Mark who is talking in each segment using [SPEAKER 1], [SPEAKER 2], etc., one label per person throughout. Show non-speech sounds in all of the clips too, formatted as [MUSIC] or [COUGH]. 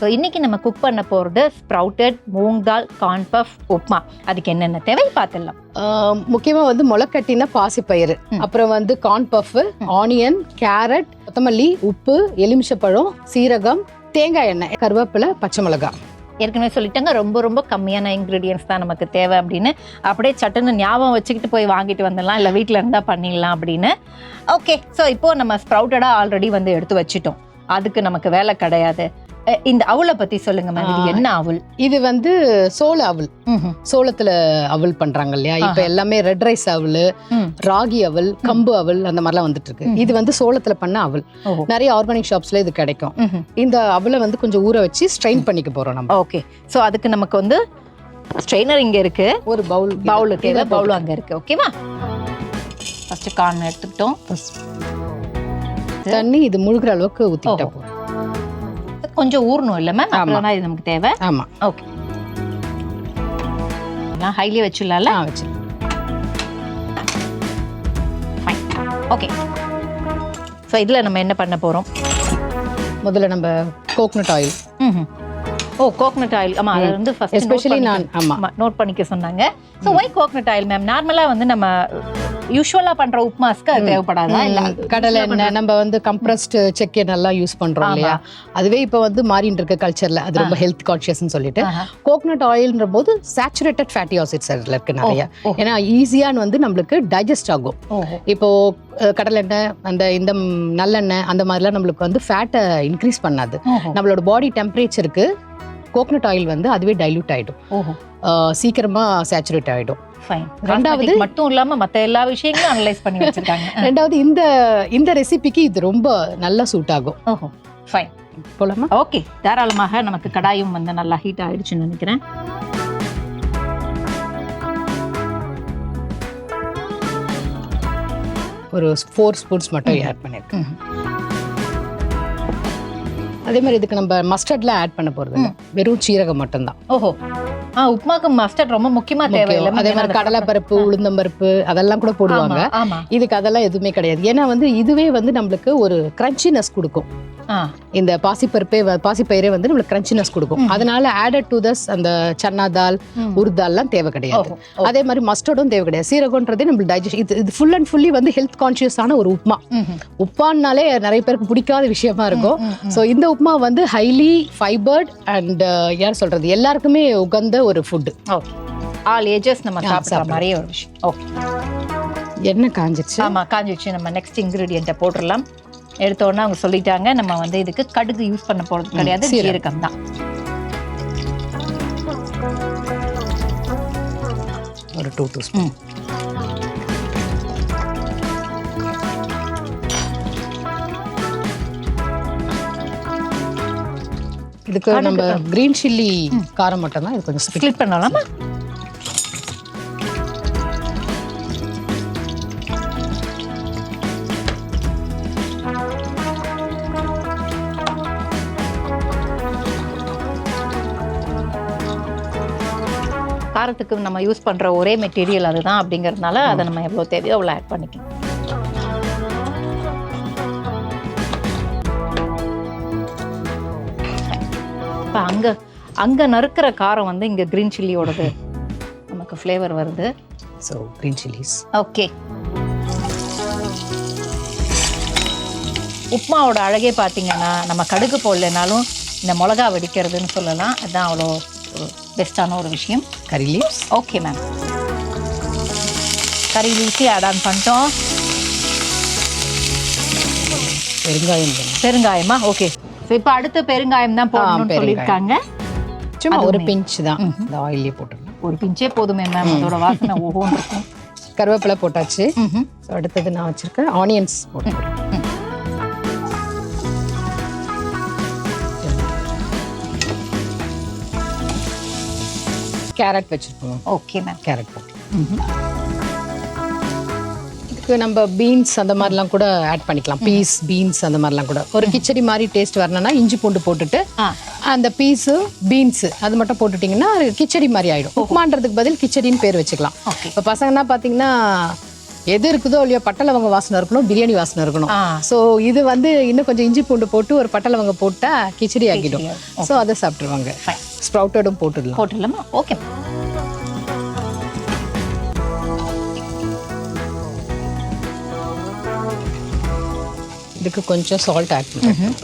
[SPEAKER 1] So இன்னைக்கு நம்ம cook பண்ண போகிறது sprouted moong dal corn puff upma அதுக்கு என்னென்ன தேவை பார்த்துடலாம்.
[SPEAKER 2] ஆஹ் முக்கியமா வந்து முளைக்கட்டின பாசிப்பயிறு. அப்புறம் வந்து கார்ன் பஃப் ஆனியன் கேரட் கொத்தமல்லி உப்பு எலுமிச்சப்பழம் சீரகம் தேங்காய் எண்ணெய் கருவேப்பிலை பச்சை மிளகாய்.
[SPEAKER 1] ஏற்கனவே சொல்லிட்டாங்க ரொம்ப ரொம்ப கம்மியான இன்க்ரீடியன்ஸ் தான் நமக்கு தேவை அப்படின்னு. அப்படியே சட்டுன்னு ஞாபகம் வச்சுக்கிட்டு போய் வாங்கிட்டு வந்துடலாம் இல்லை வீட்டில் இருந்தால் பண்ணிடலாம் அப்படின்னு. ஓகே ஸோ இப்போ நம்ம ஸ்ப்ரவுட்டடாக ஆல்ரெடி வந்து எடுத்து வச்சிட்டோம். அதுக்கு நமக்கு வேலை கிடையாது. இந்த அவலை பற்றி சொல்லுங்க மேம் இது. என்ன அவல்
[SPEAKER 2] இது வந்து சோள அவல். சோளத்துல அவல் பண்றாங்க இல்லையா? இப்ப. எல்லாமே ரெட் ரைஸ் அவல். ராகி அவல் கம்பு அவல் அந்த மாதிரிலாம் வந்துட்டு இருக்கு. இது வந்து சோளத்துல பண்ண அவல் நிறைய ஆர்கானிக் ஷாப்ஸ்ல இது கிடைக்கும். இந்த அவலை வந்து கொஞ்சம் ஊற வச்சு ஸ்ட்ரெயின் பண்ணிக்க போறோம் நம்ம.
[SPEAKER 1] ஓகே ஸோ அதுக்கு நமக்கு வந்து ஸ்ட்ரெயினர் இங்கே இருக்கு.
[SPEAKER 2] ஒரு பவுல்
[SPEAKER 1] பவுலு தேவை பவுலும் அங்கே இருக்கு. ஓகேவா ஃபர்ஸ்ட் கார்ன் எடுத்துக்கிட்டோம்.
[SPEAKER 2] தண்ணி இது முழுகிற அளவுக்கு. போதும்.
[SPEAKER 1] கொஞ்சம் ஊறணும் இல்லை மேம்
[SPEAKER 2] ஆமா.
[SPEAKER 1] அப்புறம் இது நமக்கு தேவை.
[SPEAKER 2] ஆமா.
[SPEAKER 1] ஓகே நான் ஹைலி வச்சுடலாம்ல?
[SPEAKER 2] ஆ வச்சு
[SPEAKER 1] ஓகே ஸோ இதில் நம்ம என்ன பண்ண போகிறோம்
[SPEAKER 2] முதல்ல நம்ம coconut oil
[SPEAKER 1] oh coconut oil ஆமாம் அதை வந்து ஃபர்ஸ்ட்
[SPEAKER 2] எஸ்பெஷலி நான் ஆமா.
[SPEAKER 1] நோட் பண்ணிக்க சொன்னாங்க. So why coconut oil ma'am நார்மலாக வந்து நம்ம யூஸ்வலாக பண்ணுற உப்மாஸ்க்கு அது தேவைப்படாதா? இல்லை
[SPEAKER 2] கடலை எண்ணெய் நம்ம வந்து கம்ப்ரஸ்ட் செக் எண்ணெல்லாம் யூஸ் பண்றோம். இல்லையா? அதுவே இப்போ வந்து மாறிட்டு இருக்க கல்ச்சர்ல அது ரொம்ப ஹெல்த் கான்ஷியஸ்னு சொல்லிட்டு. கோகனட் ஆயில்ன்ற போது சேச்சுரேட்டட் ஃபேட்டி ஆசிட்ஸ் அதுல இருக்கு நிறைய. ஏன்னா ஈஸியான்னு வந்து நம்மளுக்கு டைஜஸ்ட் ஆகும். இப்போ கடலெண்ணெய் அந்த இந்த நல்லெண்ணெய் அந்த மாதிரிலாம் நம்மளுக்கு வந்து ஃபேட்டை இன்க்ரீஸ் பண்ணாது. நம்மளோட பாடி டெம்பரேச்சருக்கு கோகனட் ஆயில் வந்து அதுவே டைல்யூட் ஆயிடும்.
[SPEAKER 1] ஓஹோ.
[SPEAKER 2] அஹ், சீக்கிரமா சேச்சுரேட்
[SPEAKER 1] ஃபைன்
[SPEAKER 2] ரெண்டாவது-
[SPEAKER 1] மட்டும் இல்லாம மத்த எல்லா விஷயங்களும் அனலைஸ் பண்ணி வச்சிருக்காங்க. [LAUGHS]
[SPEAKER 2] ரெண்டாவது இந்த இந்த ரெசிபிக்கு இது ரொம்ப நல்லா சூட் ஆகும்.
[SPEAKER 1] ஓஹோ. ஃபைன்
[SPEAKER 2] போலாமா?
[SPEAKER 1] ஓகே தாராளமாக நமக்கு கடாயும் வந்து நல்லா ஹீட் ஆயிடுச்சுன்னு நினைக்கிறேன்.
[SPEAKER 2] ஒரு ஃபோர் ஸ்பூன்ஸ் மட்டும் ஆட் பண்ணிருக்கேன்.
[SPEAKER 1] ம்ஹும்.
[SPEAKER 2] அதே மாதிரி இதுக்கு நம்ம மஸ்டர்ட்லாம் ஆட் பண்ண போறது வெறும் சீரகம் மட்டும்தான்.
[SPEAKER 1] ஓஹோ. ஆ உப்புமாக்கு மஸ்டர்ட் ரொம்ப முக்கியமா தேவை
[SPEAKER 2] முக்கியம்.
[SPEAKER 1] இல்லை
[SPEAKER 2] அதே மாதிரி கடலை பருப்பு உளுந்தம்பருப்பு அதெல்லாம் கூட போடுவாங்க. இதுக்கு அதெல்லாம் எதுவுமே கிடையாது. ஏன்னா வந்து இதுவே வந்து நம்மளுக்கு ஒரு கிரன்ச்சினஸ் கொடுக்கும். இந்த பாசிப்பருப்பே பாசிப்பயிரே வந்து நம்மளுக்கு கிரன்ச்சினஸ் கொடுக்கும். அதனால ஆடட் டு தஸ் அந்த சன்னா தால். உருதால்லாம் தேவை கிடையாது. அதே மாதிரி மஸ்டர்டும் தேவை கிடையாது. சீரகம்ன்றதே நம்மளுக்கு டைஜஸ்ட் இது இது ஃபுல் அண்ட் ஃபுல்லி வந்து ஹெல்த் கான்ஷியஸான ஒரு உப்மா. உப்பான்னாலே நிறைய பேருக்கு பிடிக்காத விஷயமா இருக்கும். ஸோ இந்த உப்மா வந்து ஹைலி ஃபைபர்ட் அண்ட் யார் சொல்றது? எல்லாருக்குமே உகந்த ஒரு ஃபுட்டு
[SPEAKER 1] ஆல் ஏஜஸ் நம்ம சாப்பிடுற. மாதிரியே ஒரு விஷயம். ஓகே.
[SPEAKER 2] எண்ணெய் காஞ்சிச்சு
[SPEAKER 1] ஆமா காஞ்சிச்சு நம்ம நெக்ஸ்ட் இன்கிரீடியண்ட்டை போட்டுடலாம். எடுத்த உடனே அவங்க சொல்லிட்டாங்க நம்ம வந்து இதுக்கு கடுகு யூஸ் பண்ண போறது கிடையாது
[SPEAKER 2] சீரகம்.
[SPEAKER 1] தான்.
[SPEAKER 2] ஒரு டூ டூ ஸ்பூன். இதுக்கு நம்ம கிரீன் சில்லி காரம் மட்டும் தான் இது கொஞ்சம்
[SPEAKER 1] ஸ்ப்ளிட் பண்ணலாமா. காரத்துக்கு நம்ம யூஸ் பண்ற ஒரே மெட்டீரியல் அதுதான் அப்படிங்கறதுனால அதை நம்ம எவ்வளவு தேவையோ அவ்வளோ ஆட் பண்ணிக்கணும் இப்போ அங்க அங்க நறுக்கிற காரம் வந்து இங்க கிரீன் சில்லியோடது நமக்கு ஃப்ளேவர் வருது.
[SPEAKER 2] ஸோ கிரீன் சில்லிஸ்
[SPEAKER 1] ஓகே உப்மாவோட அழகே பார்த்தீங்கன்னா நம்ம கடுகு போடலைனாலும் இந்த மிளகா வெடிக்கிறதுன்னு சொல்லலாம். அதுதான் அவ்வளோ பெஸ்ட்டான ஒரு விஷயம்.
[SPEAKER 2] கறி லீவ்ஸ்
[SPEAKER 1] ஓகே மேம் கறி லீசி ஆட் ஆன் பண்ணிட்டோம்.
[SPEAKER 2] பெருங்காயம்.
[SPEAKER 1] பெருங்காயமா? ஓகே ஸோ இப்போ அடுத்த பெருங்காயம் தான் போடணும்னு. சொல்லியிருக்காங்க.
[SPEAKER 2] சும்மா ஒரு. பிஞ்ச் தான். இந்த ஆயிலே போட்டுருங்க
[SPEAKER 1] ஒரு பிஞ்சே போதுமே மேம் அதோட வாசனை இருக்கும்.
[SPEAKER 2] கருவேப்பிலை போட்டாச்சு. அடுத்தது நான் வச்சிருக்கேன் ஆனியன்ஸ் போட்டு கேரட் வச்சிருக்கோம்.
[SPEAKER 1] ஓகே மேம்
[SPEAKER 2] கேரட் போட்டு இதுக்கு நம்ம பீன்ஸ் அந்த மாதிரிலாம் கூட ஆட் பண்ணிக்கலாம். பீஸ் பீன்ஸ் அந்த மாதிரிலாம் கூட. ஒரு கிச்சடி மாதிரி டேஸ்ட் வரணும்னா இஞ்சி பூண்டு போட்டுட்டு அந்த பீஸு பீன்ஸ் அது மட்டும் போட்டுட்டிங்கன்னா அது கிச்சடி மாதிரி ஆயிடும். உப்மான்றதுக்கு பதில் கிச்சடின்னு பேர் வச்சுக்கலாம். இப்போ பசங்கன்னா பார்த்தீங்கன்னா எது இருக்குதோ இல்லையோ பட்டை லவங்க வாசனை இருக்கணும் பிரியாணி வாசனை இருக்கணும். ஸோ இது வந்து இன்னும் கொஞ்சம் இஞ்சி பூண்டு போட்டு ஒரு பட்டை லவங்க போட்டா கிச்சடி ஆக்கிடும் ஸோ அதை சாப்பிட்டுருவாங்க.
[SPEAKER 1] Fine.
[SPEAKER 2] ஸ்ப்ரவுட்டடும் போட்டுடலாம்.
[SPEAKER 1] போட்டுடலாமா? ஓகே
[SPEAKER 2] இதுக்கு கொஞ்சம் சால்ட் ஆட் பண்ணுறேன்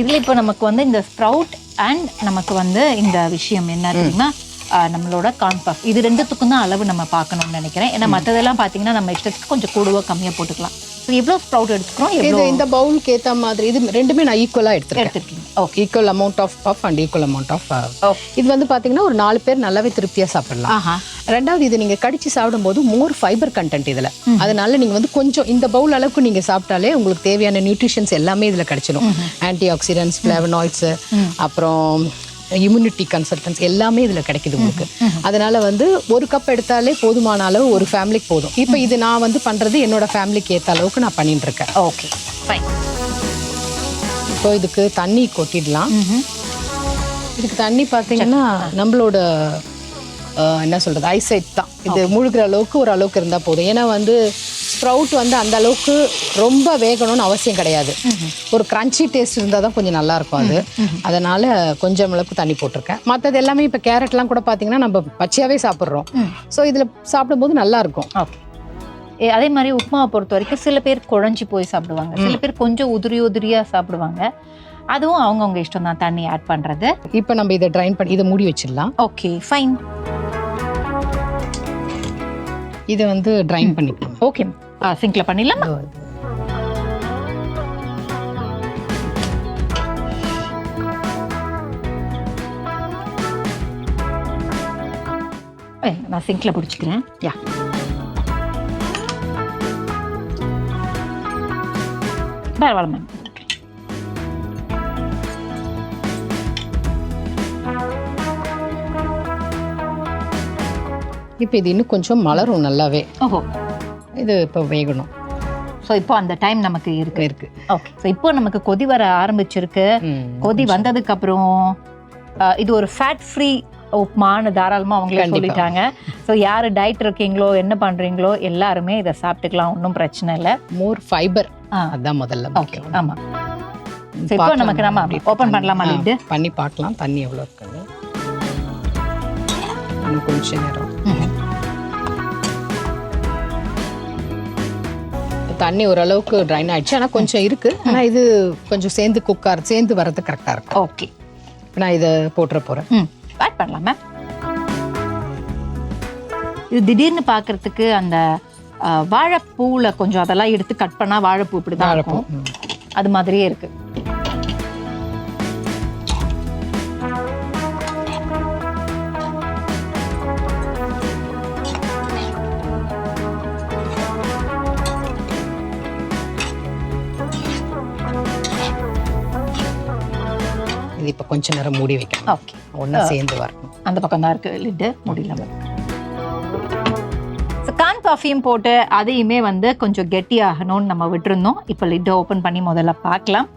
[SPEAKER 1] இதுல இப்போ நமக்கு வந்து இந்த ஸ்ப்ரவுட் அண்ட் நமக்கு வந்து இந்த விஷயம் என்ன தெரியுமா? நம்மளோட கான்பஃப் இது ரெண்டுத்துக்கும் தான் அளவு நம்ம பார்க்கணும்னு நினைக்கிறேன். ஏன்னா மற்றதெல்லாம் பார்த்தீங்கன்னா நம்ம இஷ்டத்துக்கு கொஞ்சம் கூடுவா கம்மியாக போட்டுக்கலாம். ஸோ எவ்வளோ ஸ்ப்ரவுட் எடுத்துக்கிறோம்? எவ்வளோ
[SPEAKER 2] இந்த பவுலுக்கு ஏற்ற மாதிரி இது ரெண்டுமே நான் ஈக்குவலாக எடுத்துருக்கேன்.
[SPEAKER 1] எடுத்துருக்கீங்க. Okay
[SPEAKER 2] equal amount of puff and equal amount of இது வந்து பார்த்தீங்கன்னா ஒரு நாலு பேர் நல்லாவே திருப்தியாக சாப்பிடலாம். ரெண்டாவது இது நீங்கள் கடிச்சு சாப்பிடும்போது மோர் ஃபைபர் கண்டென்ட் இதில். அதனால நீங்கள் வந்து கொஞ்சம் இந்த பவுல் அளவுக்கு நீங்கள் சாப்பிட்டாலே உங்களுக்கு தேவையான நியூட்ரிஷன்ஸ் எல்லாமே இதில் கிடைச்சிடும் ஆன்டி ஆக்சிடென்ட்ஸ் ஃப்ளேவனாய்ட்ஸ் அப்புறம் இம்யூனிட்டி கன்சல்டன்ஸ் எல்லாமே இதில் கிடைக்குது உங்களுக்கு. அதனால வந்து ஒரு கப் எடுத்தாலே போதுமான அளவு ஒரு ஃபேமிலிக்கு போதும். இப்போ இது நான் வந்து பண்ணுறது என்னோட ஃபேமிலிக்கு ஏற்ற அளவுக்கு நான் பண்ணிட்டு இருக்கேன்.
[SPEAKER 1] ஓகே ஃபைன்
[SPEAKER 2] இப்போ இதுக்கு தண்ணி கொட்டிடலாம். இதுக்கு தண்ணி பார்த்தீங்கன்னா நம்மளோட என்ன சொல்றது ஐசைட் தான். இது முழுகிற அளவுக்கு ஒரு அளவுக்கு இருந்தால் போதும். ஏன்னா வந்து ஸ்ப்ரவுட் வந்து அந்த அளவுக்கு ரொம்ப வேகணும்னு அவசியம் கிடையாது. ஒரு கிரன்ச்சி டேஸ்ட் இருந்தால் தான் கொஞ்சம் நல்லா இருக்கும் அது. அதனால கொஞ்சம் அளவுக்கு தண்ணி போட்டிருக்கேன். மற்றது எல்லாமே இப்போ கேரட்லாம் கூட பார்த்தீங்கன்னா நம்ம பச்சையாகவே சாப்பிட்றோம். ஸோ இதில் சாப்பிடும்போது நல்லா இருக்கும்.
[SPEAKER 1] ஓகே அதே மாதிரி உப்புமாவை பொறுத்த வரைக்கும் சில பேர் குழஞ்சி போய் சாப்பிடுவாங்க. சில பேர் கொஞ்சம் உதிரி உதிரியா சாப்பிடுவாங்க. அதுவும் அவங்கவுங்க இஷ்டம் தான் தண்ணி ஆட் பண்றது.
[SPEAKER 2] இப்போ நம்ம இதை ட்ரைன் பண்ணி இதை மூடி வச்சிடலாம்.
[SPEAKER 1] ஓகே ஃபைன்
[SPEAKER 2] இதை வந்து ட்ரைன் பண்ணிக்கலாம்.
[SPEAKER 1] ஓகே சிங்க்ல பண்ணிடலாமா? நான் சிங்க்ல பிடிச்சிக்கிறேன். Yeah ma'am.
[SPEAKER 2] இப்போ இது இன்னும் கொஞ்சம் மலரும் நல்லாவே.
[SPEAKER 1] ஓஹோ.
[SPEAKER 2] இது இப்போ வேகணும்.
[SPEAKER 1] ஸோ இப்போ அந்த டைம் நமக்கு இருக்கு.
[SPEAKER 2] இருக்கு.
[SPEAKER 1] ஓகே ஸோ இப்போ நமக்கு கொதி வர ஆரம்பிச்சிருக்கு. கொதி வந்ததுக்கு அப்புறம் இது ஒரு ஃபேட் ஃப்ரீ உப்புமான்னு தாராளமாக அவங்களே. சொல்லிட்டாங்க. ஸோ யார் டயட் இருக்கீங்களோ என்ன பண்ணுறீங்களோ எல்லாருமே இதை சாப்பிட்டுக்கலாம். ஒன்றும் பிரச்சனை இல்லை.
[SPEAKER 2] மோர் ஃபைபர்
[SPEAKER 1] ஆ.
[SPEAKER 2] அதான் முதல்ல
[SPEAKER 1] ஓகே. ஆமாம் இப்போ நமக்கு நம்ம
[SPEAKER 2] பண்ணி-
[SPEAKER 1] பண்ணலாமா lid?
[SPEAKER 2] பண்ணி பார்க்கலாம். தண்ணி எவ்வளோ இருக்குன்னு இன்னும் கொஞ்சம் நேரம். தண்ணி ஓரளவுக்கு ட்ரைன் ஆயிடுச்சு. ஆனால் கொஞ்சம் இருக்கு. ஆனால் இது கொஞ்சம் சேர்ந்து குக்கார் சேர்ந்து வர்றது கரெக்டாக இருக்கும்
[SPEAKER 1] ஓகே
[SPEAKER 2] நான் இதை போட்டுற போகிறேன்
[SPEAKER 1] ம். ஆட் பண்ணலாம்? மேம் இது திடீர்னு பார்க்கறதுக்கு அந்த வாழைப்பூவில் கொஞ்சம் அதெல்லாம் எடுத்து கட் பண்ணால் வாழைப்பூ இப்படி தான் இருக்கும். அது மாதிரியே இருக்கு.
[SPEAKER 2] இது இப்போ கொஞ்ச நேரம் மூடி வைக்கணும்.
[SPEAKER 1] ஓகே
[SPEAKER 2] ஒன்றா சேர்ந்து வரணும்.
[SPEAKER 1] அந்த பக்கம் தான் இருக்கு லிட்டு முடியல கான் காஃபியும் போட்டு அதையுமே வந்து கொஞ்சம் கெட்டியாகணும்னு நம்ம விட்டுருந்தோம். இப்போ லிட்டை ஓப்பன் பண்ணி முதல்ல பார்க்கலாம்.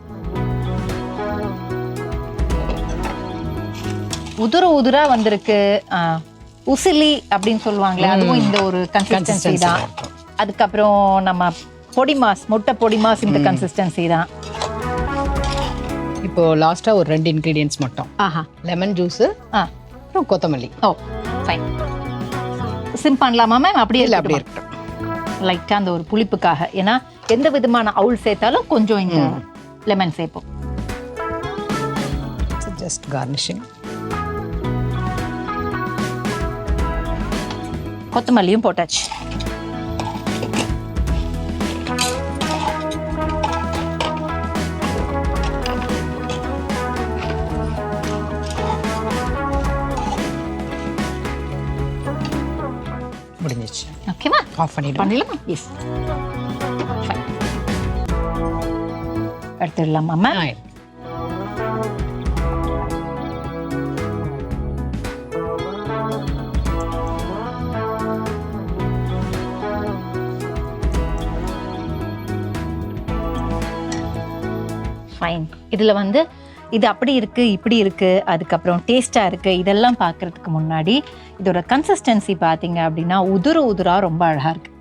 [SPEAKER 1] உதுர உதுரா வந்திருக்கு. உசிலி அப்படின்னு சொல்லுவாங்களே அதுவும் இந்த ஒரு கன்சிஸ்டன்சி தான். அதுக்கப்புறம் நம்ம பொடி மாஸ் முட்டை பொடி மாஸ் இந்த கன்சிஸ்டன்சி தான்.
[SPEAKER 2] இப்போ லாஸ்டா ஒரு ரெண்டு இன்கிரீடியன்ஸ் மட்டும்.
[SPEAKER 1] ஆஹா.
[SPEAKER 2] லெமன் ஜூஸ்
[SPEAKER 1] ஆ.
[SPEAKER 2] அப்புறம் கொத்தமல்லி.
[SPEAKER 1] ஓ ஃபைன் சிம் பண்ணலாமா மேம் அப்படியே
[SPEAKER 2] இல்லை? அப்படியே இருக்கட்டும்.
[SPEAKER 1] லைட்டாக அந்த ஒரு புளிப்புக்காக. ஏன்னா எந்த விதமான அவுள் சேர்த்தாலும் கொஞ்சம் இந்த லெமன் சேர்ப்போம்.
[SPEAKER 2] ஜஸ்ட் கார்னிஷிங்
[SPEAKER 1] கொத்தமல்லியும் போட்டாச்சு.
[SPEAKER 2] ஆஃப் பண்ணிடுவோம்
[SPEAKER 1] பண்ணிடலாமா? S எடுத்துடலாமா ma'am. ஃபைன் இதில் வந்து இது அப்படி இருக்குது இப்படி இருக்குது அதுக்கப்புறம் டேஸ்ட்டாக இருக்குது இதெல்லாம் பார்க்குறதுக்கு முன்னாடி இதோட கன்சிஸ்டன்சி பார்த்தீங்க அப்படின்னா உதுர உதுராக ரொம்ப அழகாக இருக்குது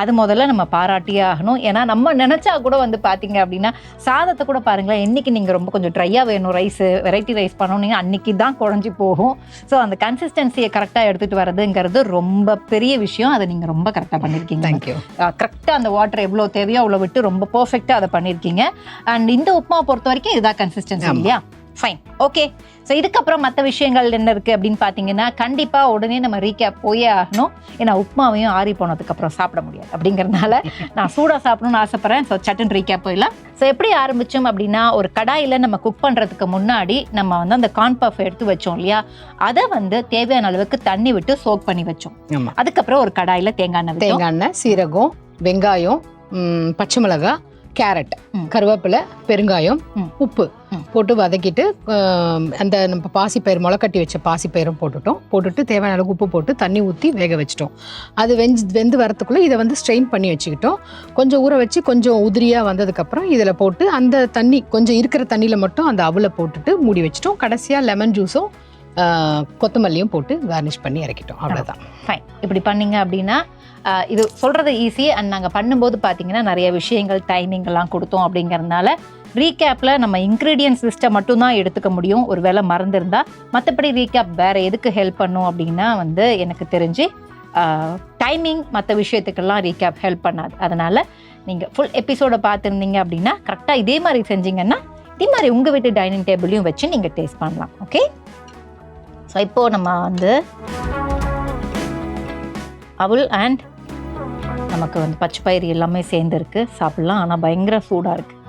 [SPEAKER 1] அது முதல்ல நம்ம பாராட்டியே ஆகணும். ஏன்னா நம்ம நினச்சா கூட வந்து பார்த்தீங்க அப்படின்னா சாதத்தை கூட பாருங்களேன் இன்னைக்கு நீங்கள் ரொம்ப கொஞ்சம் ட்ரையாக வேணும். ரைஸ் வெரைட்டி ரைஸ் பண்ணணும் அன்னைக்கு தான் குழஞ்சி போகும். ஸோ அந்த கன்சிஸ்டன்சியை கரெக்டாக எடுத்துகிட்டு வர்றதுங்கிறது ரொம்ப பெரிய விஷயம். அதை நீங்கள் ரொம்ப கரெக்டாக பண்ணியிருக்கீங்க
[SPEAKER 2] தேங்க்யூ
[SPEAKER 1] கரெக்டாக அந்த வாட்டர் எவ்வளோ தேவையோ அவ்வளோ விட்டு ரொம்ப பர்ஃபெக்டாக அதை பண்ணியிருக்கீங்க அண்ட் இந்த உப்புமா பொறுத்த வரைக்கும் இதுதான் கன்சிஸ்டன்சி. இல்லையா? ஃபைன் ஓகே ஸோ இதுக்கப்புறம் மற்ற விஷயங்கள் என்ன இருக்குது அப்படின்னு பார்த்தீங்கன்னா கண்டிப்பாக உடனே நம்ம ரீகேப் போயே ஆகணும். ஏன்னா உப்புமாவையும் ஆறி போனதுக்கப்புறம் சாப்பிட முடியாது. அப்படிங்கிறதுனால நான் சூடாக சாப்பிடணும்னு ஆசைப்பட்றேன். ஸோ சட்டன் ரீகேப் போயிடலாம். ஸோ எப்படி ஆரம்பிச்சோம் அப்படின்னா ஒரு கடாயில் நம்ம குக் பண்ணுறதுக்கு முன்னாடி நம்ம வந்து அந்த கார்ன் பஃப் எடுத்து வச்சோம் இல்லையா? அதை வந்து தேவையான அளவுக்கு தண்ணி விட்டு சோக் பண்ணி வச்சோம். அதுக்கப்புறம் ஒரு கடாயில் தேங்காய் எண்ணெய்
[SPEAKER 2] தேங்காய் எண்ணெய் சீரகம் வெங்காயம் பச்சை மிளகாய் கேரட். கருவேப்பிலை பெருங்காயம். உப்பு. போட்டு வதக்கிட்டு அந்த நம்ம பாசிப்பயிர் முளைக்கட்டி வச்ச பாசிப்பயிரும் போட்டுட்டோம் போட்டுட்டு தேவையான அளவுக்கு உப்பு போட்டு தண்ணி ஊற்றி வேக வச்சிட்டோம் அது வெஞ்சு வெந்து வரத்துக்குள்ளே இதை வந்து ஸ்ட்ரெயின் பண்ணி வச்சுக்கிட்டோம் கொஞ்சம் ஊற வச்சு கொஞ்சம் உதிரியாக வந்ததுக்கப்புறம் இதில் போட்டு அந்த தண்ணி கொஞ்சம் இருக்கிற தண்ணியில் மட்டும் அந்த அவலை போட்டுட்டு மூடி வச்சிட்டோம் கடைசியாக லெமன் ஜூஸும் கொத்தமல்லியும் போட்டு கார்னிஷ் பண்ணி இறக்கிட்டோம். அவ்வளோதான்
[SPEAKER 1] ஃபைன் இப்படி பண்ணீங்க அப்படின்னா இது சொல்கிறது ஈஸி அண்ட் நாங்கள் பண்ணும்போது பார்த்தீங்கன்னா நிறைய விஷயங்கள் டைமிங்கெல்லாம் கொடுத்தோம் அப்படிங்கறதுனால ரீகேப்பில் நம்ம இன்க்ரீடியன்ஸ் லிஸ்ட்டை மட்டும்தான் எடுத்துக்க முடியும். ஒரு வேளை மறந்துருந்தால் மற்றபடி ரீகேப் வேறு எதுக்கு ஹெல்ப் பண்ணும் அப்படின்னா வந்து எனக்கு தெரிஞ்சு டைமிங் மற்ற விஷயத்துக்கெல்லாம் ரீகேப் ஹெல்ப் பண்ணாது. அதனால் நீங்கள் ஃபுல் எபிசோடை பார்த்துருந்தீங்க அப்படின்னா கரெக்டாக இதே மாதிரி செஞ்சீங்கன்னா இதே மாதிரி உங்கள் வீட்டு டைனிங் டேபிளையும் வச்சு நீங்கள் டேஸ்ட் பண்ணலாம். ஓகே ஸோ இப்போது நம்ம வந்து அவல் அண்ட் நமக்கு வந்து பச்சை பயிறு எல்லாமே சேர்ந்துருக்கு. சாப்பிட்லாம். ஆனால் பயங்கர சூடாக இருக்குது